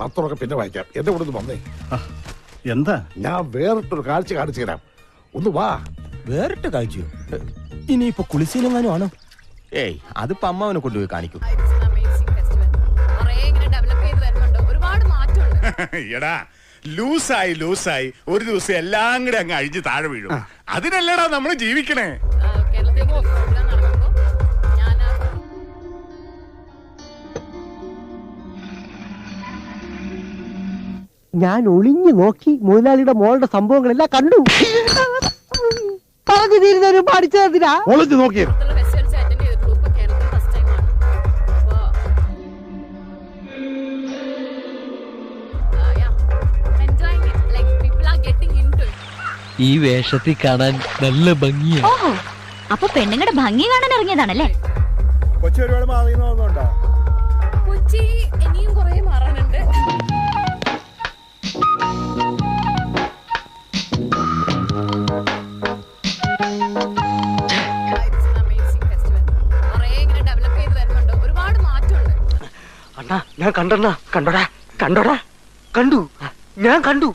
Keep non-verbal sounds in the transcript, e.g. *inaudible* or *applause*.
പത്രമൊക്കെ പിന്നെ വായിക്കാം. എന്റെ കൂടെ ഒന്ന് വന്നേ. എന്താ? ഞാൻ വേറിട്ടൊരു കാഴ്ച കാണിച്ചു തരാം. ഒന്ന് വാ. വേറിട്ട് കാഴ്ചയോ? ഇനിയിപ്പോ കുളിശീലങ്ങാനും ആണോ? ഏയ് അതിപ്പോ അമ്മാവനെ കൊണ്ടുപോയി കാണിക്കും. *laughs* എടാ ലൂസായി ലൂസായി. ഒരു ദിവസം എല്ലാം കൂടെ അങ്ങ് അഴിഞ്ഞ് താഴെ വീഴും. അതിനല്ലടാ നമ്മൾ ജീവിക്കണേ. ഞാൻ ഒളിഞ്ഞു നോക്കി മുതലാളിയുടെ മോളുടെ സംഭവങ്ങളെല്ലാം കണ്ടു. പറഞ്ഞു തീരുന്നവരും പഠിച്ചു തന്നിരാ ഒളിഞ്ഞു നോക്കിയേ പുറത്തുള്ള ഫെസ്റ്റിവൽസ് അറ്റൻഡ് ചെയ്തിട്ടുള്ളൂ ഇപ്പൊ ഫസ്റ്റ് ടൈം ആണ്. അപ്പോ enjoying it like people are getting in to ഈ വേഷത്തിൽ കാണാൻ നല്ല ഭംഗിയാണ് അപ്പൊ പെണ്ണുങ്ങളുടെ ഭംഗി കാണാൻ ഇറങ്ങിയതാണല്ലേ? കൊച്ചു ഒരുപാട് മാറിയെന്ന് കൊച്ചി ഞാൻ കണ്ടെന്നാ? കണ്ടോടാ? കണ്ടോടാ? കണ്ടു. ഞാൻ കണ്ടു.